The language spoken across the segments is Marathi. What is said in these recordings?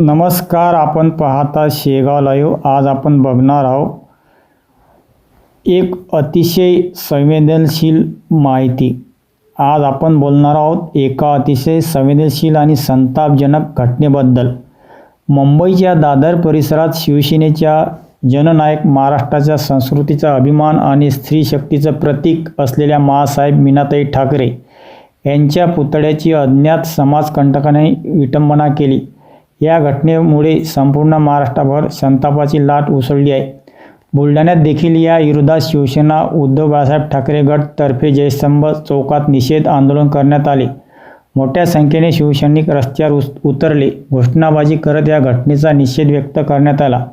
नमस्कार आपण पाहता शेगाव लाईव्ह आज आपण बघणार आहोत एक अतिशय संवेदनशील माहिती. आज आपण बोलणार आहोत एका अतिशय संवेदनशील आणि संतापजनक घटनेबद्दल. मुंबईच्या दादर परिसरात शिवसेनेच्या जननायक महाराष्ट्राच्या संस्कृतीचा अभिमान आणि स्त्री शक्तीचं प्रतीक असलेल्या माँसाहेब मीनाताई ठाकरे यांच्या पुतळ्याची अज्ञात समाजकंटकाने विटंबना केली. या घटनेमुळे संपूर्ण महाराष्ट्रभर संतापाची लाट उसळली आहे. बुलढाण्यात देखील या विरोधात शिवसेना उद्धव बाळासाहेब ठाकरे गट तर्फे जयस्तंभ चौकात निषेध आंदोलन करण्यात आले. मोठ्या संख्येने शिवसैनिक रस्त्यावर उतरले. घोषणाबाजी करत या घटनेचा निषेध व्यक्त करण्यात आला.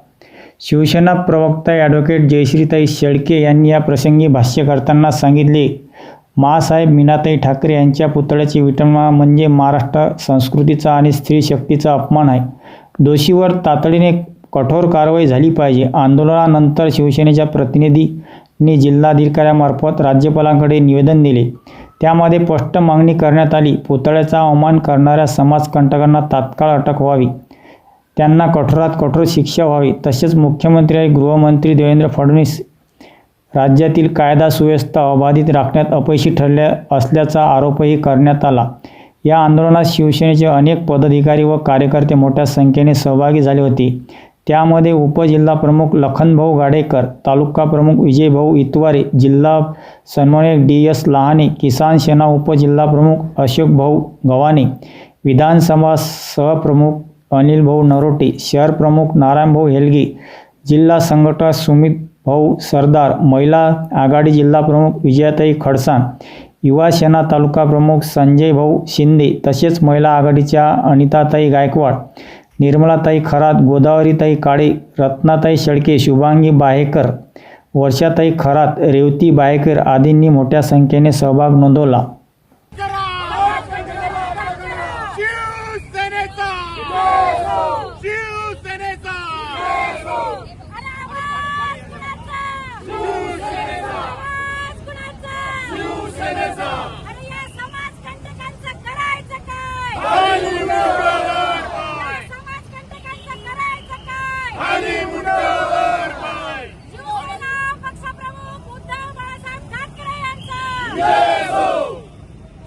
शिवसेना प्रवक्ता ॲडव्होकेट जयश्रीताई शेळके यांनी या प्रसंगी भाष्य करताना सांगितले माँसाहेब मीनाताई ठाकरे यांच्या पुतळ्याची विटंबना म्हणजे महाराष्ट्र संस्कृतीचा आणि स्त्री शक्तीचा अपमान आहे. दोषीवर तातडीने कठोर कारवाई झाली पाहिजे. आंदोलनानंतर शिवसेनेच्या प्रतिनिधींनी जिल्हाधिकाऱ्यामार्फत राज्यपालांकडे निवेदन दिले. त्यामध्ये स्पष्ट मागणी करण्यात आली. पुतळ्याचा अवमान करणाऱ्या समाजकंटकांना तात्काळ अटक व्हावी. त्यांना कठोरात कठोर शिक्षा व्हावी. तसेच मुख्यमंत्री आणि गृहमंत्री देवेंद्र फडणवीस राज्यातील कायदा सुव्यवस्था अबाधित राखण्यात अपयशी ठरल्या असल्याचा आरोपही करण्यात आला. या आंदोलनात शिवसेनेचे अनेक पदाधिकारी व कार्यकर्ते मोठ्या संख्येने सहभागी झाले होते. त्यामध्ये उपजिल्हाप्रमुख लखनभाऊ गाडेकर तालुका प्रमुख विजयभाऊ इतवारे जिल्हा समन्वयक डी एस लहाने किसान सेना उपजिल्हाप्रमुख अशोकभाऊ गव्हाणे विधानसभा सहप्रमुख अनिलभाऊ नरोटे शहर प्रमुख नारायणभाऊ हेलगे जिल्हा संघटक सुमित भाऊ सरदार महिला आघाडी जिल्हा प्रमुख विजयाताई खडसाण युवा सेना तालुका प्रमुख संजय भाऊ शिंदे तसेच महिला आघाडीच्या अनिताताई गायकवाड निर्मलाताई खरात गोदावरीताई काळे रत्नाताई शेळके शुभांगी बाहेकर वर्षाताई खरात रेवती बाहेकर आदींनी मोठ्या संख्येने सहभाग नोंदवला. शिवसेनेचा!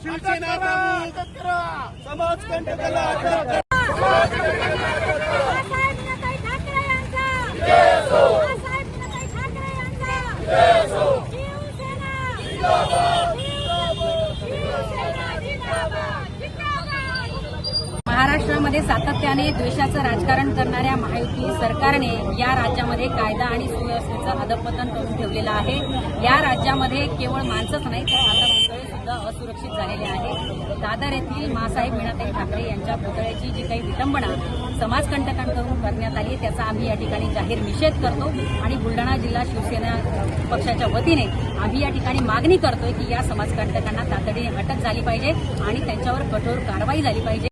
शिवसेना समाज कंटकाला अटक बाळासाहेब मीनाताई ठाकरे यांचा बाळासाहेब मीनाताई ठाकरे यांचा शिवसेना शिवसेना जिंदाबाद जिंदाबाद महाराष्ट्रामध्ये सातत्याने द्वेषाचं राजकारण करणाऱ्या महायुती सरकारने या राज्यामध्ये कायदा आणि सुव्यवस्थेचं अधपतन करून ठेवलेलं आहे. या राज्यामध्ये केवळ माणसंच नाही तर आता पुतळे सुद्धा असुरक्षित झालेले आहे. दादर येथील मासाहेब मीनाताई ठाकरे यांच्या पुतळ्याची जी काही विटंबना समाजकंटकांकडून करण्यात आली त्याचा आम्ही या ठिकाणी जाहीर निषेध करतो आणि बुलढाणा जिल्हा शिवसेना पक्षाच्या वतीने आम्ही या ठिकाणी मागणी करतोय की या समाजकंटकांना तातडीने अटक झाली पाहिजे आणि त्यांच्यावर कठोर कारवाई झाली पाहिजे.